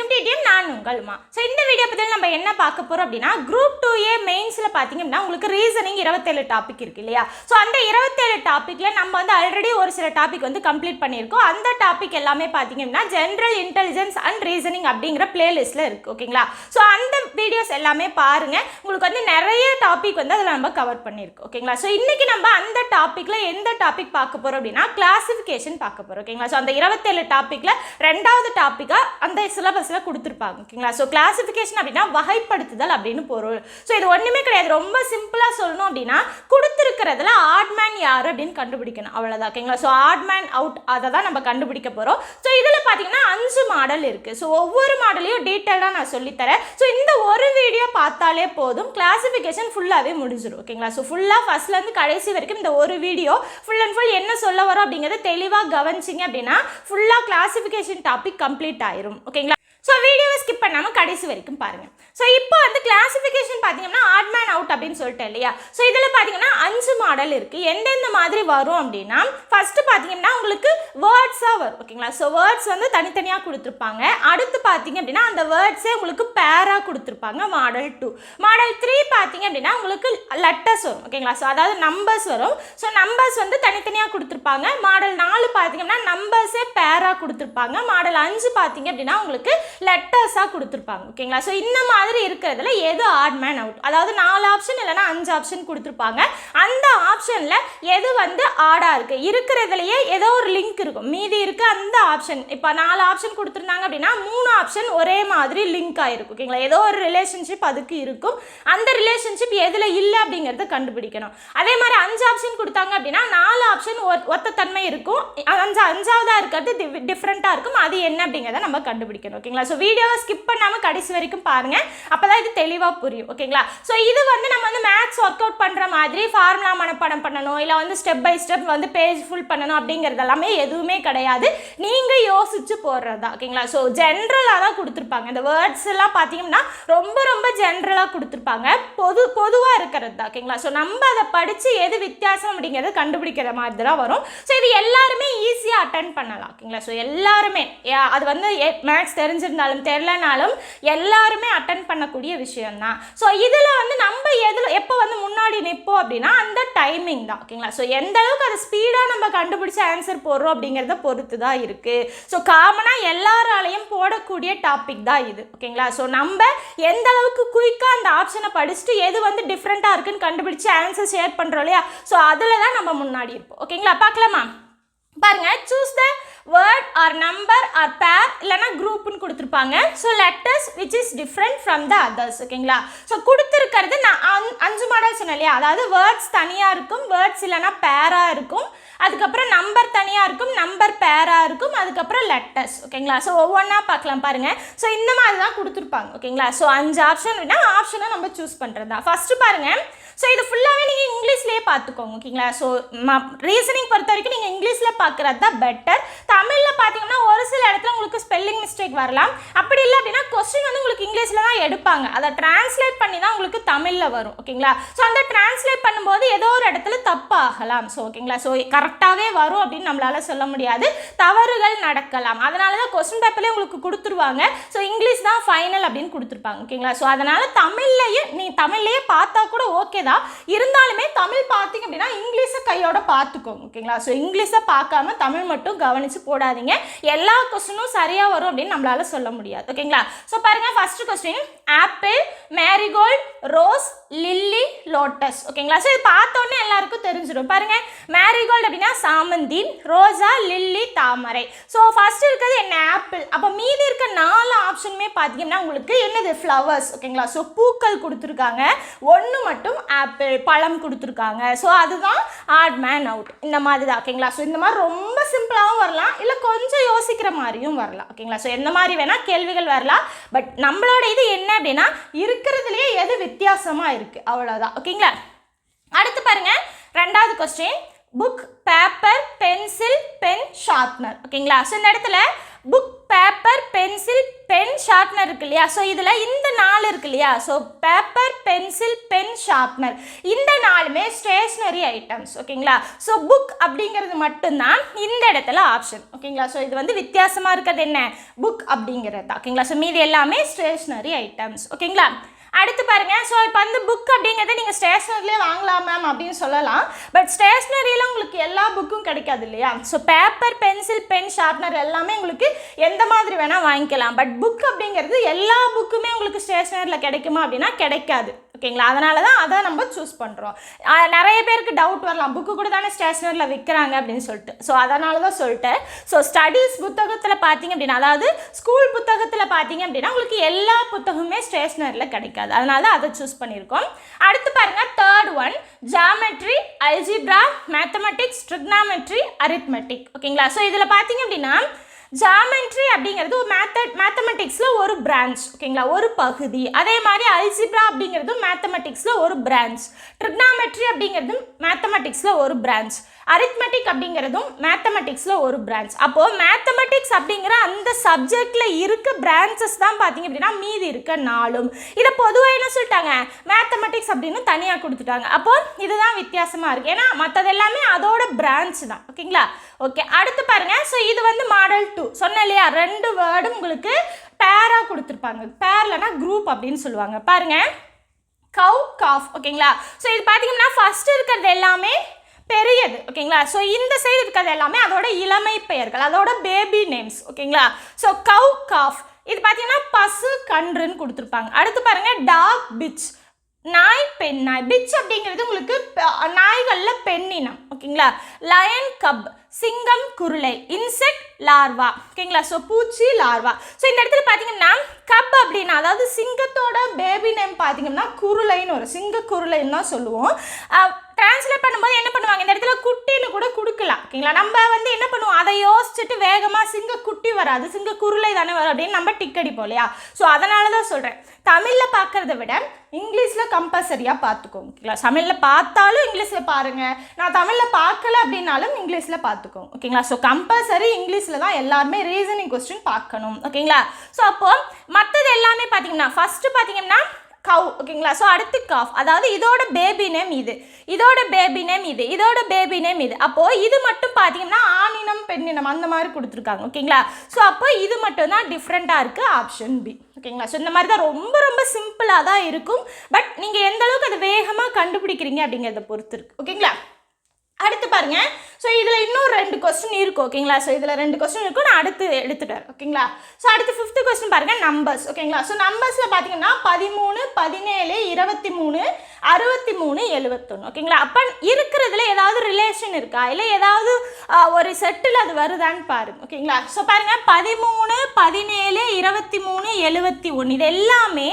வரைக்கும் டிடிஎம் நான் உங்கள்மா ஸோ இந்த வீடியோ பற்றி நம்ம என்ன பார்க்க போகிறோம் அப்படின்னா குரூப் டூ ஏ மெயின்ஸில் பார்த்தீங்க அப்படின்னா உங்களுக்கு ரீசனிங் இருபத்தேழு டாபிக் இருக்கு இல்லையா? ஸோ அந்த இருபத்தேழு டாப்பிக்கில் நம்ம வந்து ஆல்ரெடி ஒரு சில டாபிக் வந்து கம்ப்ளீட் பண்ணியிருக்கோம். அந்த டாபிக் எல்லாமே பார்த்தீங்க அப்படின்னா ஜென்ரல் இன்டெலிஜென்ஸ் அண்ட் ரீசனிங் அப்படிங்கிற பிளேலிஸ்ட்டில் இருக்குது ஓகேங்களா? ஸோ அந்த வீடியோஸ் எல்லாமே பாருங்கள் உங்களுக்கு வந்து நிறைய டாபிக் வந்து அதில் நம்ம கவர் பண்ணியிருக்கோம் ஓகேங்களா? ஸோ இன்றைக்கி நம்ம அந்த டாப்பிக்கில் எந்த டாபிக் பார்க்க போகிறோம் அப்படின்னா கிளாசிஃபிகேஷன் பார்க்க போகிறோம் ஓகேங்களா? ஸோ அந்த இருபத்தேழு டாப்பிக்கில் ரெண்டாவது டாப்பிக்காக அந்த சிலபஸ் சிலபஸில் கொடுத்துருப்பாங்க ஓகேங்களா? ஸோ கிளாஸிஃபிகேஷன் அப்படின்னா வகைப்படுத்துதல் அப்படின்னு பொருள். ஸோ இது ஒன்றுமே கிடையாது. ரொம்ப சிம்பிளாக சொல்லணும் அப்படின்னா கொடுத்துருக்கிறதுல ஆட்மேன் யார் அப்படின்னு கண்டுபிடிக்கணும். அவ்வளோதான் ஓகேங்களா? ஸோ ஆட்மேன் அவுட் அதை தான் நம்ம கண்டுபிடிக்க போகிறோம் ஸோ இதில் பார்த்தீங்கன்னா அஞ்சு மாடல் இருக்குது ஸோ ஒவ்வொரு மாடலையும் டீட்டெயிலாக நான் சொல்லித்தரேன். ஸோ இந்த ஒரு வீடியோ பார்த்தாலே போதும். கிளாஸிஃபிகேஷன் ஃபுல்லாகவே முடிஞ்சிடும் ஓகேங்களா? ஸோ ஃபுல்லாக ஃபஸ்ட்லேருந்து கடைசி வரைக்கும் இந்த ஒரு வீடியோ ஃபுல் அண்ட் ஃபுல் என்ன சொல்ல வரோம் அப்படிங்கிறத தெளிவாக கவனிச்சிங்க அப்படின்னா ஃபுல்லாக கிளாஸிஃபிகேஷன் டாபிக் கம்ப்ளீட் ஆயிரும் ஓகேங்களா? ஸோ வீடியோவை ஸ்கிப் பண்ணாமல் கடைசி வரைக்கும் பாருங்கள் ஸோ இப்போ வந்து கிளாசிஃபிகேஷன் பார்த்தீங்கன்னா ஆட் மேன் அவுட் அப்படின்னு சொல்லிட்டேன் இல்லையா? ஸோ இதில் பார்த்தீங்கன்னா அஞ்சு மாடல் இருக்குது எந்தெந்த மாதிரி வரும் அப்படின்னா ஃபஸ்ட்டு பார்த்தீங்கன்னா உங்களுக்கு வேர்ட்ஸாக வரும் ஓகேங்களா ஸோ வேர்ட்ஸ் வந்து தனித்தனியாக கொடுத்துருப்பாங்க. அடுத்து பார்த்தீங்க அப்படின்னா அந்த வேர்ட்ஸே உங்களுக்கு பேராக கொடுத்துருப்பாங்க மாடல் டூ மாடல் த்ரீ பார்த்தீங்க அப்படின்னா உங்களுக்கு லெட்டர்ஸ் வரும் ஓகேங்களா ஸோ அதாவது நம்பர்ஸ் வரும். ஸோ நம்பர்ஸ் வந்து தனித்தனியாக கொடுத்துருப்பாங்க. மாடல் நாலு பார்த்தீங்கன்னா நம்பர்ஸே பேராக கொடுத்துருப்பாங்க. மாடல் அஞ்சு பார்த்தீங்க அப்படின்னா உங்களுக்கு லெட்டர்ஸாக கொடுத்துருப்பாங்க ஓகேங்களா ஸோ இந்த மாதிரி இருக்கிறதுல எது ஆட் மேன் அவுட் அதாவது நாலு ஆப்ஷன் இல்லைன்னா அஞ்சு ஆப்ஷன் கொடுத்துருப்பாங்க. அந்த ஆப்ஷனில் எது வந்து ஆடாக இருக்குது இருக்கிறதுலையே ஏதோ ஒரு லிங்க் இருக்கும். மீதி இருக்க அந்த ஆப்ஷன் இப்போ நாலு ஆப்ஷன் கொடுத்துருந்தாங்க அப்படின்னா மூணு ஆப்ஷன் ஒரே மாதிரி லிங்க் ஆகிருக்கும் ஓகேங்களா ஏதோ ஒரு ரிலேஷன்ஷிப் அதுக்கு இருக்கும். அந்த ரிலேஷன்ஷிப் எதில் இல்லை அப்படிங்கிறத கண்டுபிடிக்கணும். அதே மாதிரி அஞ்சு ஆப்ஷன் கொடுத்தாங்க அப்படின்னா நாலு ஆப்ஷன் ஒத்த தன்மை இருக்கும். அஞ்சு அஞ்சாவதாக இருக்கிறது டிஃப்ரெண்ட்டாக இருக்கும். அது என்ன அப்படிங்கிறத நம்ம கண்டுபிடிக்கணும் ஓகேங்களா ஸோ வீடியோவை ஸ்கிப் பண்ணாமல் கடைசி வரைக்கும் பாருங்கள் அப்போ தான் இது தெளிவாக புரியும் ஓகேங்களா? ஸோ இது வந்து நம்ம வந்து மேக்ஸ் ஒர்க் அவுட் பண்ணுற மாதிரி ஃபார்முலா மனப்பாடம் பண்ணணும் இல்லை வந்து ஸ்டெப் பை ஸ்டெப் வந்து பேஜ் ஃபுல் பண்ணணும் அப்படிங்கிறது எல்லாமே எதுவுமே கிடையாது. நீங்கள் யோசிச்சு போடுறது தான் ஓகேங்களா? ஸோ ஜென்ரலாக தான் கொடுத்துருப்பாங்க. இந்த வேர்ட்ஸ் எல்லாம் பார்த்தீங்கன்னா ரொம்ப ரொம்ப ஜென்ரலாக கொடுத்துருப்பாங்க. பொது பொதுவாக இருக்கிறது தான் ஓகேங்களா? ஸோ நம்ம அதை படித்து எது வித்தியாசம் அப்படிங்கிறத கண்டுபிடிக்கிற மாதிரி தான் வரும். ஸோ இது எல்லாருமே ஈஸியாக அட்டன் பண்ணலாம் ஓகேங்களா? ஸோ எல்லாருமே அது வந்து மேக்ஸ் தெரிஞ்சிருந்த தெரிஞ்சிருந்தாலும் தெரிலனாலும் எல்லாருமே அட்டன் பண்ணக்கூடிய விஷயம்தான். ஸோ இதில் வந்து நம்ம எதில் எப்போ வந்து முன்னாடி நிற்போம் அப்படின்னா அந்த டைமிங் தான் ஓகேங்களா ஸோ எந்த அளவுக்கு அதை ஸ்பீடாக நம்ம கண்டுபிடிச்சி ஆன்சர் போடுறோம் அப்படிங்கிறத பொறுத்து தான் இருக்குது ஸோ காமனாக எல்லாராலையும் போடக்கூடிய டாபிக் தான் இது ஓகேங்களா ஸோ நம்ம எந்த அளவுக்கு குயிக்காக அந்த ஆப்ஷனை படிச்சுட்டு எது வந்து டிஃப்ரெண்ட்டாக இருக்குன்னு கண்டுபிடிச்சி ஆன்சர் ஷேர் பண்ணுறோம் இல்லையா? ஸோ அதில் தான் நம்ம முன்னாடி இருப்போம் ஓகேங்களா பார்க்கலாமா? பாருங்க choose the word or number or pair இல்லைனா குரூப்னு கொடுத்துருப்பாங்க. So letters which is different from the others ஓகேங்களா ஸோ கொடுத்துருக்கிறது நான் சொன்னேன் இல்லையா அதாவது வேர்ட்ஸ் தனியாக இருக்கும் வேர்ட்ஸ் இல்லைனா பேராக இருக்கும். அதுக்கப்புறம் நம்பர் தனியாக இருக்கும் நம்பர் பேராக இருக்கும். அதுக்கப்புறம் லெட்டர்ஸ் ஓகேங்களா ஸோ ஒவ்வொன்றா பார்க்கலாம் பாருங்கள் ஸோ இந்த மாதிரி தான் கொடுத்துருப்பாங்க ஓகேங்களா ஸோ அஞ்சு ஆப்ஷன் அப்படின்னா ஆப்ஷனை நம்ம சூஸ் பண்ணுறது தான் ஃபஸ்ட்டு பாருங்கள் ஸோ இது ஃபுல்லாகவே நீங்கள் இங்கிலீஷ்லேயே பார்த்துக்கோங்க ஓகேங்களா ஸோ ரீசனிங் பொறுத்த வரைக்கும் நீங்கள் இங்கிலீஷில் பார்க்குறது தான் பெட்டர் தமிழில் பார்த்தீங்கன்னா ஒரு சில இடத்துல உங்களுக்கு ஸ்பெல்லிங் மிஸ்டேக் வரலாம். அப்படி இல்லை அப்படின்னா கொஸ்டின் வந்து உங்களுக்கு லாங்குவேஜில் தான் எடுப்பாங்க. அதை டிரான்ஸ்லேட் பண்ணி தான் உங்களுக்கு தமிழில் வரும் ஓகேங்களா? ஸோ அந்த டிரான்ஸ்லேட் பண்ணும்போது ஏதோ ஒரு இடத்துல தப்பாகலாம். ஸோ ஓகேங்களா? ஸோ கரெக்டாகவே வரும் அப்படின்னு நம்மளால சொல்ல முடியாது. தவறுகள் நடக்கலாம். அதனால தான் கொஸ்டின் பேப்பர்லேயே உங்களுக்கு கொடுத்துருவாங்க. ஸோ இங்கிலீஷ் தான் ஃபைனல் அப்படின்னு கொடுத்துருப்பாங்க ஓகேங்களா? ஸோ அதனால தமிழ்லையே நீ தமிழ்லையே பார்த்தா கூட ஓகே தான். இருந்தாலுமே தமிழ் பார்த்தீங்க அப்படின்னா இங்கிலீஷை கையோட பார்த்துக்கோங்க ஓகேங்களா? ஸோ இங்கிலீஷை பார்க்காம தமிழ் மட்டும் கவனித்து போடாதீங்க. எல்லா கொஸ்டினும் சரியாக வரும் அப்படின்னு நம்மளால சொல்ல முடியாது ஓகேங்களா? ஸோ பாருங்க first question apple marigold rose lily lotus ஓகேங்களா ஸோ இது பார்த்தோன்னே எல்லாருக்கும் தெரிஞ்சிடும். பாருங்க. மேரிகோல்டு அப்படின்னா சாமந்தி ரோஜா லில்லி தாமரை. ஸோ ஃபர்ஸ்ட் இருக்கிறது என்ன? ஆப்பிள் அப்போ மீதி இருக்க நாலு ஆப்ஷனுமே பார்த்தீங்கன்னா உங்களுக்கு என்னது? ஃப்ளவர்ஸ் ஓகேங்களா ஸோ பூக்கள் கொடுத்துருக்காங்க. ஒன்று மட்டும் ஆப்பிள் பழம் கொடுத்துருக்காங்க. ஸோ அதுதான் ஆட் மேன் அவுட் இந்த மாதிரி தான். ஓகேங்களா ஸோ இந்த மாதிரி ரொம்ப சிம்பிளாகவும் வரலாம். இல்லை கொஞ்சம் யோசிக்கிற மாதிரியும் வரலாம். ஓகேங்களா ஸோ எந்த மாதிரி வேணால் கேள்விகள் வரலாம். பட் நம்மளோட இது என்ன அப்படின்னா இருக்கிறதுலையே எது வித்தியாசமாக இருக்குது அவ்வளோதான் ஓகேங்களா அடுத்து பாருங்க. ரெண்டாவது question book paper pencil pen sharpener ஓகேங்களா ஸோ இந்த இடத்துல book paper pencil pen sharpener இருக்கு இல்லையா? ஸோ இதில் இந்த நாலு இருக்கு இல்லையா? So paper pencil pen sharpener இந்த நாலுமே ஸ்டேஷ்னரி ஐட்டம்ஸ் ஓகேங்களா ஸோ புக் அப்படிங்கிறது மட்டும்தான் இந்த இடத்துல ஆப்ஷன் ஓகேங்களா ஸோ இது வந்து வித்தியாசமாக இருக்கிறது என்ன? புக் அப்படிங்கிறது ஓகேங்களா ஸோ மீதி எல்லாமே ஸ்டேஷ்னரி ஐட்டம்ஸ் ஓகேங்களா அடுத்து பாருங்க. ஸோ இப்போ வந்து புக் அப்படிங்கிறத நீங்கள் ஸ்டேஷ்னரிலே வாங்கலாம் மேம் அப்படின்னு சொல்லலாம். பட் ஸ்டேஷ்னரியில் உங்களுக்கு எல்லா புக்கும் கிடைக்காது இல்லையா? So paper pencil pen sharpener எல்லாமே உங்களுக்கு எந்த மாதிரி வேணால் வாங்கிக்கலாம். பட் புக் அப்படிங்கிறது எல்லா புக்குமே உங்களுக்கு ஸ்டேஷ்னரியில் கிடைக்குமா அப்படின்னா கிடைக்காது. ஓகேங்களா? அதனால தான் அதை நம்ம சூஸ் பண்ணுறோம் நிறைய பேருக்கு டவுட் வரலாம். புக்கு கூட தானே ஸ்டேஷ்னரியில் விற்கிறாங்க அப்படின்னு சொல்லிட்டு. ஸோ அதனால தான் சொல்லிட்டேன். ஸோ ஸ்டடீஸ் புத்தகத்தில் பார்த்தீங்க அப்படின்னா அதாவது ஸ்கூல் புத்தகத்தில் பார்த்தீங்க அப்படின்னா உங்களுக்கு எல்லா புத்தகமுமே ஸ்டேஷ்னரியில் கிடைக்காது. அதனால தான் அதை சூஸ் பண்ணியிருக்கோம். அடுத்து பாருங்கள் third one geometry algebra mathematics trigonometry arithmetic ஓகேங்களா? ஸோ இதில் பார்த்தீங்க அப்படின்னா ஜாமெண்ட்ரி அப்படிங்கிறது ஒரு மேத்தட் மேத்தமெட்டிக்ஸில் ஒரு பிரான்ச் ஓகேங்களா ஒரு பகுதி. அதே மாதிரி அல்ஜிப்ரா அப்படிங்கிறது மேத்தமெட்டிக்ஸில் ஒரு பிரான்ச் ட்ரிக்னாமெட்ரி அப்படிங்கிறதும் மேத்தமெட்டிக்ஸில் ஒரு பிரான்ச் அரித்மெட்டிக் அப்படிங்கிறதும் மேத்தமெட்டிக்ஸில் ஒரு பிரான்ச் அப்போது மேத்தமெட்டிக்ஸ் அப்படிங்கிற அந்த சப்ஜெக்டில் இருக்க பிரான்ச்சஸ் தான் பார்த்தீங்க அப்படின்னா மீதி இருக்க நாளும். இதை பொதுவாக என்ன சொல்லிட்டாங்க? மேத்தமெட்டிக்ஸ் அப்படின்னு தனியாக கொடுத்துட்டாங்க. அப்போது இதுதான் வித்தியாசமாக இருக்குது ஏன்னா மற்றது எல்லாமே அதோட பிரான்ச் தான். ஓகேங்களா? ஓகே அடுத்து பாருங்கள் ஸோ இது வந்து மாடல் டூ சொன்னேன் இல்லையா? ரெண்டு வேர்டும் உங்களுக்கு பேராக கொடுத்துருப்பாங்க. பேர்லனா குரூப் அப்படின்னு சொல்லுவாங்க. பாருங்கள் கவ் காஃப் ஓகேங்களா? ஸோ இது பார்த்தீங்கன்னா ஃபர்ஸ்ட் இருக்கிறது எல்லாமே பெரியது ஓகேங்களா ஸோ இந்த சைடு இருக்கிறது எல்லாமே அதோட இளமை பெயர்கள் அதோட பேபி நேம்ஸ் ஓகேங்களா ஸோ கவு காஃப் இது பார்த்தீங்கன்னா பசு கன்றுன்னு கொடுத்துருப்பாங்க. அடுத்து பாருங்க டாக் பிச் நாய் பெண் நாய். பிச் அப்படிங்கிறது உங்களுக்கு நாய்களில் பெண்ணினம் ஓகேங்களா லயன் கப் சிங்கம் குருளை. இன்செக்ட் லார்வா ஓகேங்களா ஸோ பூச்சி லார்வா ஸோ இந்த இடத்துல பார்த்தீங்கன்னா கப் அப்படின்னா அதாவது சிங்கத்தோட பேபி நேம் பார்த்தீங்கன்னா குருளைன்னு வரும். சிங்க குருளைன்னு தான் சொல்லுவோம். டிரான்ஸ்லேட் பண்ணும்போது என்ன பண்ணுவாங்க? இந்த இடத்துல குட்டின்னு கூட கொடுக்கலாம். ஓகேங்களா? நம்ம வந்து என்ன பண்ணுவோம்? அதை யோசிச்சுட்டு வேகமாக சிங்க குட்டி வராது. சிங்க குருளை தானே வரும் அப்படின்னு நம்ம டிக் அடிப்போம் இல்லையா? ஸோ அதனால தான் சொல்கிறேன் தமிழில் பார்க்குறத விட இங்கிலீஷில் கம்பல்சரியாக பார்த்துக்கோங்க ஓகேங்களா? தமிழில் பார்த்தாலும் இங்கிலீஷில் பாருங்கள் நான் தமிழில் பார்க்கல அப்படின்னாலும் இங்கிலீஷில் பார்த்துக்கோங்க ஓகேங்களா? ஸோ கம்பல்சரி இங்கிலீஷில் தான் எல்லாருமே ரீசனிங் கொஸ்டின் பார்க்கணும் ஓகேங்களா? ஸோ அப்போது மற்றது எல்லாமே பார்த்தீங்கன்னா ஃபஸ்ட்டு பார்த்தீங்கன்னா கவு ஓகேங்களா ஸோ அடுத்து காஃப் அதாவது இதோட பேபி நேம் இது. இதோட பேபி நேம் இது. இதோட பேபி நேம் இது. அப்போது இது மட்டும் பார்த்தீங்கன்னா ஆணினம் பெண்ணினம் அந்த மாதிரி கொடுத்துருக்காங்க. ஓகேங்களா ஸோ அப்போ இது மட்டும் தான் டிஃப்ரெண்ட்டாக இருக்குது ஆப்ஷன் பி ஓகேங்களா ஸோ இந்த மாதிரி தான் ரொம்ப ரொம்ப சிம்பிளாக தான் இருக்கும். பட் நீங்கள் எந்த அளவுக்கு அதை வேகமாக கண்டுபிடிக்கிறீங்க அப்படிங்கிறத பொறுத்து இருக்கு. ஓகேங்களா அடுத்து பாருங்க. ஸோ இதில் இன்னும் ரெண்டு கொஸ்டின் இருக்கும் ஓகேங்களா ஸோ இதில் ரெண்டு கொஸ்டின் இருக்கும் நான் அடுத்து எடுத்துட்டேன் ஓகேங்களா ஸோ அடுத்து ஃபிஃப்த்து கொஸ்டின் பாருங்கள் நம்பர்ஸ் ஓகேங்களா ஸோ நம்பர்ஸில் பார்த்தீங்கன்னா பதிமூணு பதினேழு இருபத்தி மூணு அறுபத்தி மூணு எழுபத்தொன்று ஓகேங்களா அப்போ இருக்கிறதுல ஏதாவது ரிலேஷன் இருக்கா? இல்லை ஏதாவது ஒரு செட்டில் அது வருதான்னு பாருங்க ஓகேங்களா ஸோ பாருங்கள் பதிமூணு பதினேழு இருபத்தி மூணு எழுபத்தி ஒன்று இது எல்லாமே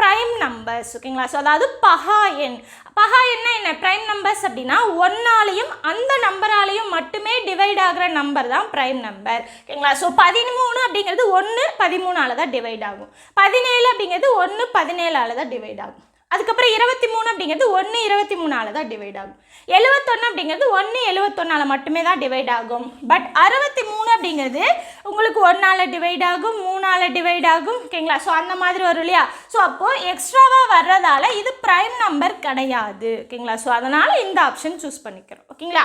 ப்ரைம் நம்பர்ஸ் ஓகேங்களா ஸோ அதாவது பஹா எண் பகா என்ன என்ன? ப்ரைம் நம்பர்ஸ் அப்படின்னா ஒன்னாலையும் அந்த நம்பராலையும் மட்டுமே டிவைட் ஆகிற நம்பர் தான் ப்ரைம் நம்பர் ஓகேங்களா? ஸோ பதிமூணு அப்படிங்கிறது ஒன்று பதிமூணால தான் டிவைட் ஆகும். பதினேழு அப்படிங்கிறது ஒன்று பதினேழால தான் டிவைட் ஆகும். அதுக்கப்புறம் இருபத்தி மூணு அப்படிங்கிறது ஒன்று இருபத்தி மூணால் தான் டிவைட் ஆகும். எழுபத்தொன்று அப்படிங்கிறது ஒன்று எழுபத்தொன்னால மட்டுமே தான் டிவைட் ஆகும். பட் அறுபத்தி மூணு அப்படிங்கிறது உங்களுக்கு ஒன்றால் டிவைட் ஆகும் மூணால் டிவைட் ஆகும் ஓகேங்களா? ஸோ அந்த மாதிரி வரும் இல்லையா? ஸோ அப்போது எக்ஸ்ட்ராவாக வர்றதால இது ப்ரைம் நம்பர் கிடையாது ஓகேங்களா? ஸோ அதனால் இந்த ஆப்ஷன் சூஸ் பண்ணிக்கிறோம் ஓகேங்களா?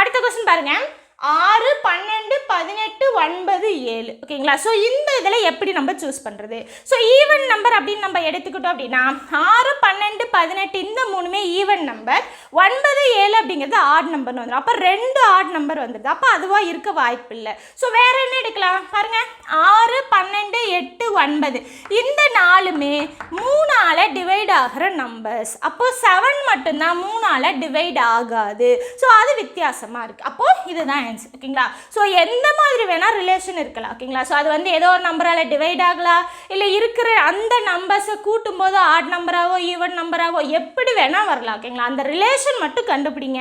அடுத்த கொஸ்டின் பாருங்கள் ஆறு பன்னெண்டு பதினெட்டு ஒன்பது ஏழு. ஓகேங்களா? ஸோ இந்த இதில் எப்படி நம்ம சூஸ் பண்ணுறது ஸோ ஈவன் நம்பர் அப்படின்னு நம்ம எடுத்துக்கிட்டோம் அப்படின்னா ஆறு பன்னெண்டு பதினெட்டு இந்த மூணுமே ஈவன் நம்பர் ஒன்பது ஏழு அப்படிங்கிறது ஆட் நம்பர்னு வந்துடும் அப்போ ரெண்டு ஆட் நம்பர் வந்துடுது அப்போ அதுவாக இருக்க வாய்ப்பு இல்லை. ஸோ வேறு என்ன எடுக்கலாம்? பாருங்க. ஆறு பன்னெண்டு எட்டு ஒன்பது. இந்த நாலுமே மூணால் டிவைட் ஆகிற நம்பர்ஸ் அப்போ செவன் மட்டும்தான் மூணால் டிவைட் ஆகாது. ஸோ அது வித்தியாசமாக இருக்குது அப்போது இதுதான் ஆன்சர் ஓகேங்களா? ஸோ எந்த மாதிரி வேணால் ரிலேஷன் இருக்கலாம் ஓகேங்களா? ஸோ அது வந்து ஏதோ ஒரு நம்பரால் டிவைட் ஆகலாம் இல்லை இருக்கிற அந்த நம்பர்ஸை கூட்டும்போது ஆட் நம்பராகவோ ஈவன் நம்பராகவோ எப்படி வேணால் வரலாம் ஓகேங்களா? அந்த ரிலேஷன் மட்டும் கண்டுபிடிங்க.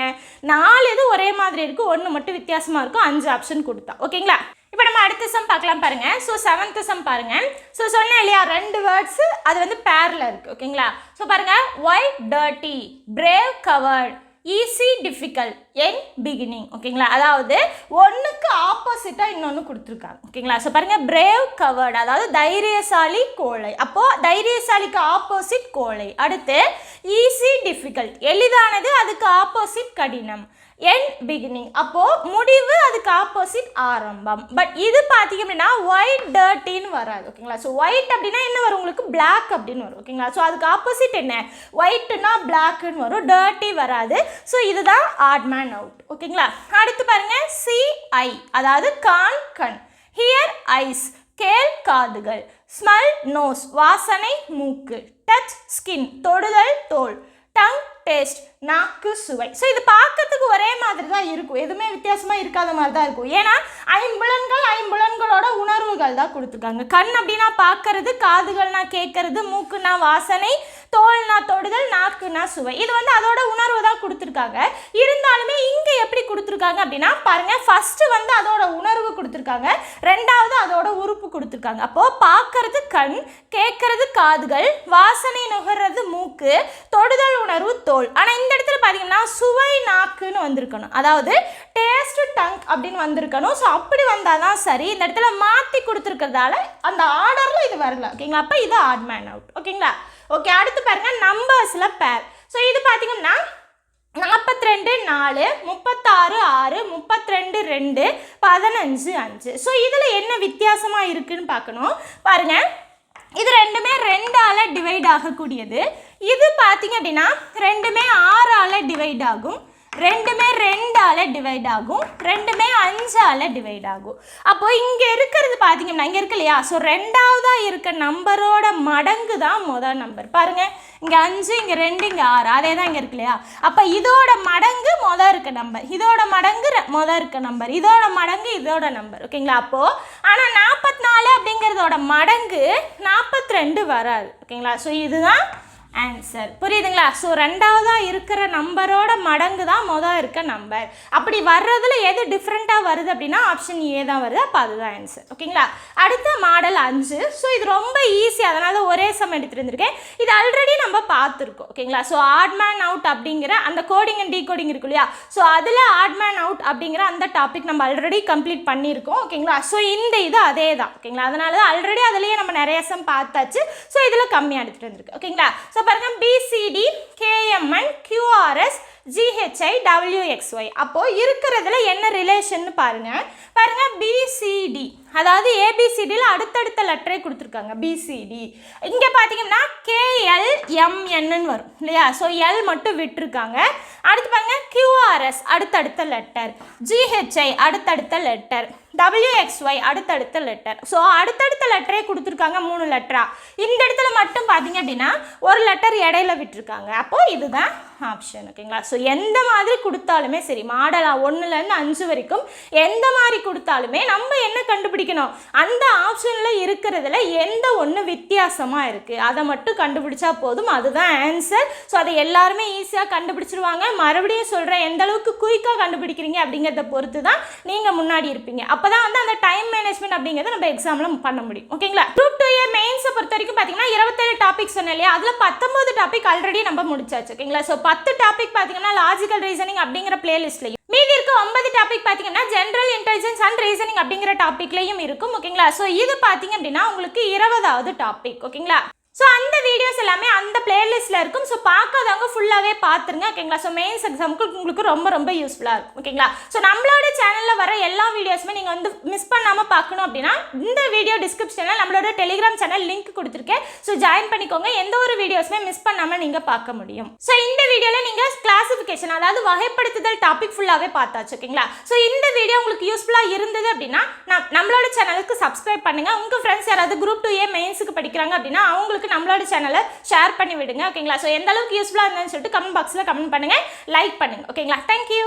நாலு இது ஒரே மாதிரி இருக்கும் ஒன்று மட்டும் வித்தியாசமாக இருக்கும் அஞ்சு ஆப்ஷன் கொடுத்தா ஓகேங்களா? இப்போ நம்ம அடுத்த சம் பார்க்கலாம் பாருங்க. ஸோ செவன்த் சம் பாருங்க. ஸோ சொன்னேன் இல்லையா ரெண்டு வேர்ட்ஸு அது வந்து பேரில் இருக்குது ஓகேங்களா? ஸோ பாருங்க. White dirty brave coward easy difficult end beginning ஓகேங்களா அதாவது ஒன்றுக்கு ஆப்போசிட்டாக இன்னொன்று கொடுத்துருக்காங்க. ஓகேங்களா ஸோ பாருங்கள் பிரேவ் கவர்டு அதாவது தைரியசாலி கோழை. அப்போது தைரியசாலிக்கு ஆப்போசிட் கோழை. அடுத்து ஈஸி டிஃபிகல்ட் எளிதானது அதுக்கு ஆப்போசிட் கடினம். என் பிகினிங் அப்போது முடிவு அதுக்கு ஆப்போசிட் ஆரம்பம். பட் இது பார்த்தீங்க அப்படின்னா ஒயிட் டர்ட்டின்னு வராது ஓகேங்களா ஸோ ஒயிட் அப்படின்னா என்ன வரும் உங்களுக்கு? பிளாக் அப்படின்னு வரும் ஓகேங்களா ஸோ அதுக்கு ஆப்போசிட் என்ன? ஒயிட்னா பிளாக்குன்னு வரும் டர்ட்டி வராது. ஸோ இதுதான் ஆட் மேன் அவுட் ஓகேங்களா அடுத்து பாருங்க சிஐ அதாவது கான் கண். ஹியர் ஐஸ் கேள் காதுகள். ஸ்மெல் நோஸ் வாசனை மூக்கு. டச் ஸ்கின் தொடுதல் தோல். டங் டேஸ்ட் நாக்கு சுவை. ஸோ இது பார்க்கறதுக்கு ஒரே மாதிரி தான் இருக்கும். எதுவுமே வித்தியாசமாக இருக்காத மாதிரி தான் இருக்கும். ஏன்னா ஐம்புலன்கள் ஐம்புலன்களோட உணர்வுகள் தான் கொடுத்துருக்காங்க. கண் அப்படின்னா பார்க்கறது காதுகள்னா கேட்கறது மூக்குனா வாசனை தோல்னா தொடுதல் நாக்குனா சுவை. இது வந்து அதோட உணர்வு தான் கொடுத்துருக்காங்க. இருந்தாலுமே இங்கே கொடுத்துருக்காங்க அப்படின்னா பாருங்க ஃபர்ஸ்ட் வந்து அதோட உணர்வு கொடுத்துருக்காங்க. ரெண்டாவது அதோட உறுப்பு கொடுத்துருக்காங்க. அப்போது பார்க்கறது கண் கேட்கறது காதுகள் வாசனை நுகர்றது மூக்கு தொடுதல் உணர்வு தோல். ஆனால் இந்த இடத்துல பார்த்தீங்கன்னா சுவை நாக்குன்னு வந்திருக்கணும். அதாவது டேஸ்ட் டங்க் அப்படின்னு வந்திருக்கணும். ஸோ அப்படி வந்தால் தான் சரி. இந்த இடத்துல மாற்றி கொடுத்துருக்கிறதால அந்த ஆர்டரில் இது வரல. ஓகேங்களா அப்போ இது ஆட் மேன் அவுட் ஓகேங்களா ஓகே அடுத்து பாருங்க நம்பர்ஸில் பேர் ஸோ இது பார்த்தீங்கன்னா நாற்பத்தி ரெண்டு நாலு முப்பத்தாறு ஆறு முப்பத்தி ரெண்டு ரெண்டு பதினஞ்சு அஞ்சு. ஸோ இதில் என்ன வித்தியாசமாக இருக்குன்னு பார்க்கணும். பாருங்கள் இது ரெண்டுமே ரெண்டால் டிவைட் ஆகக்கூடியது. இது பார்த்திங்க அப்படின்னா ரெண்டுமே ஆறால் டிவைட் ஆகும். ரெண்டுமே ரெண்டால் டிவைட் ஆகும். ரெண்டுமே அஞ்சால் டிவைட் ஆகும். அப்போ இங்கே இருக்கிறது பார்த்தீங்கன்னா இங்கே இருக்கு இல்லையா? ஸோ ரெண்டாவதாக இருக்க நம்பரோட மடங்கு தான் முதல் நம்பர் பாருங்கள் இங்கே அஞ்சு இங்கே ரெண்டு இங்கே ஆறு. அதே தான் இங்கே இருக்கு இல்லையா? அப்போ இதோட மடங்கு மொதல் இருக்க நம்பர் இதோட மடங்கு ரெ- மொதல் இருக்க நம்பர் இதோட மடங்கு இதோட நம்பர் ஓகேங்களா அப்போது ஆனால் நாற்பத்தி நாலு அப்படிங்கிறதோட மடங்கு நாற்பத்தி ரெண்டு வராது ஓகேங்களா ஸோ இதுதான் ஆன்சர் புரியுதுங்களா? ஸோ ரெண்டாவதாக இருக்கிற நம்பரோட மடங்கு தான் மொதல் இருக்க நம்பர் அப்படி வர்றதுல எது டிஃப்ரெண்ட்டாக வருது அப்படின்னா ஆப்ஷன் ஏ தான் வருது. அப்போ அதுதான் ஆன்சர் ஓகேங்களா? அடுத்த மாடல் அஞ்சு. ஸோ இது ரொம்ப ஈஸி அதனால் ஒரே சம் எடுத்துகிட்டு வந்திருக்கேன் இது ஆல்ரெடி நம்ம பார்த்துருக்கோம். ஓகேங்களா? ஸோ ஆட்மேன் அவுட் அப்படிங்கிற அந்த கோடிங் அண்ட் டீகோடிங் இருக்கு இல்லையா? ஸோ அதில் ஆட் மேன் அவுட் அப்படிங்கிற அந்த டாபிக் நம்ம ஆல்ரெடி கம்ப்ளீட் பண்ணியிருக்கோம். ஓகேங்களா? ஸோ இந்த இது அதே தான். ஓகேங்களா? அதனால தான் ஆல்ரெடி அதுலேயே நம்ம நிறைய சம் பார்த்தாச்சு. ஸோ இதில் கம்மியாக எடுத்துகிட்டு வந்திருக்கு. ஓகேங்களா? ஸோ பாருங்க BCD KMN QRS GHI WXY அப்போது இருக்கிறதுல என்ன ரிலேஷன் பாருங்கள் பாருங்க. பிசிடி அதாவது ஏபிசிடியில் அடுத்தடுத்த லெட்டரே கொடுத்துருக்காங்க. பிசிடி இங்கே பார்த்தீங்கன்னா கேஎல் எம்என்னு வரும். இல்லையா? ஸோ எல் மட்டும் விட்டுருக்காங்க. அடுத்து பாருங்க கியூஆர்எஸ் அடுத்தடுத்த லெட்டர் ஜிஹெச்ஐ அடுத்தடுத்த லெட்டர் டபிள்யூஎக்ஸ்ஒய் அடுத்தடுத்த லெட்டர் ஸோ அடுத்தடுத்த லெட்டரே கொடுத்துருக்காங்க மூணு லெட்டரா இந்த இடத்துல மட்டும் பார்த்தீங்க அப்படின்னா ஒரு லெட்டர் இடையில விட்டுருக்காங்க. அப்போது இதுதான் ஆப்ஷன் ஓகேங்களா ஸோ எந்த மாதிரி கொடுத்தாலுமே சரி மாடலாக ஒன்றுலேருந்து அஞ்சு வரைக்கும் எந்த மாதிரி கொடுத்தாலுமே நம்ம என்ன கண்டுபிடிக்கணும். அந்த ஆப்ஷனில் இருக்கிறதுல எந்த ஒன்று வித்தியாசமாக இருக்குது அதை மட்டும் கண்டுபிடிச்சா போதும். அதுதான் ஆன்சர் ஸோ அதை எல்லாருமே ஈஸியாக கண்டுபிடிச்சிருவாங்க. மறுபடியும் சொல்கிறேன் எந்த அளவுக்கு குயிக்காக கண்டுபிடிக்கிறீங்க அப்படிங்கிறத பொறுத்து தான் நீங்கள் முன்னாடி இருப்பீங்க. அப்போ தான் வந்து அந்த டைம் மேனேஜ்மெண்ட் அப்படிங்கிறத நம்ம எக்ஸாமில் பண்ண முடியும். ஓகேங்களா குரூப் டூ இயர் மெயின்ஸை பொறுத்த வரைக்கும் பார்த்தீங்கன்னா இருபத்தேழு டாபிக் சொன்னேன் இல்லையா? அதில் பத்தொம்பது டாபிக் ஆல்ரெடி நம்ம முடிச்சாச்சு. ஓகேங்களா ஸோ பத்து டாபிக் பார்த்தீங்கன்னா லாஜிக்கல் ரீசனிங் அப்படிங்கிற பிளேலிஸ்ட்லையும் மீதி இருக்க ஒன்பது டாபிக் பார்த்தீங்கன்னா ஜென்ரல் இன்டெலிஜென்ஸ் அண்ட் ரீசனிங் அப்படிங்கிற டாப்பிக்லையும் இருக்கும் ஓகேங்களா ஸோ இது பார்த்தீங்க அப்படின்னா உங்களுக்கு இருபதாவது டாபிக் ஓகேங்களா ஸோ அந்த வீடியோஸ் எல்லாமே அந்த பிளேலிஸ்ட்டில் இருக்கும். ஸோ பார்க்காதவங்க ஃபுல்லாகவே பார்த்துருங்க ஓகேங்களா ஸோ மெயின்ஸ் எக்ஸாமுக்கு உங்களுக்கு ரொம்ப ரொம்ப யூஸ்ஃபுல்லாக இருக்கும் ஓகேங்களா ஸோ நம்மளோட சேனலில் வர எல்லா வீடியோஸுமே நீங்கள் வந்து மிஸ் பண்ணாமல் பார்க்கணும் அப்படின்னா இந்த வீடியோ டிஸ்கிரிப்ஷனில் நம்மளோட டெலிகிராம் சேனல் லிங்க் கொடுத்துருக்கேன். ஸோ ஜாயின் பண்ணிக்கோங்க. எந்த ஒரு வீடியோஸுமே மிஸ் பண்ணாமல் நீங்கள் பார்க்க முடியும். ஸோ இந்த வீடியோவில் நீங்கள் கிளாசிஃபிகேஷன் அதாவது வகைப்படுத்துதல் டாபிக் ஃபுல்லாகவே பார்த்தாச்சு ஓகேங்களா ஸோ இந்த வீடியோ உங்களுக்கு யூஸ்ஃபுல்லாக இருந்தது அப்படின்னா நம்மளோட சேனலுக்கு சப்ஸ்கிரைப் பண்ணுங்கள் உங்கள் ஃப்ரெண்ட்ஸ் யாராவது குரூப் டூ ஏ மெயின்ஸுக்கு படிக்கிறாங்க அப்படின்னா அவங்களுக்கு நம்மளோட சேனலை ஷேர் பண்ணி விடுங்க ஓகேங்களா ஸோ எந்த அளவுக்கு யூஸ்ஃபுல்லாக இருந்ததுன்னு சொல்லிட்டு கமெண்ட் பாக்ஸில் கமெண்ட் பண்ணுங்கள் லைக் பண்ணுங்கள் ஓகேங்களா தேங்க்யூ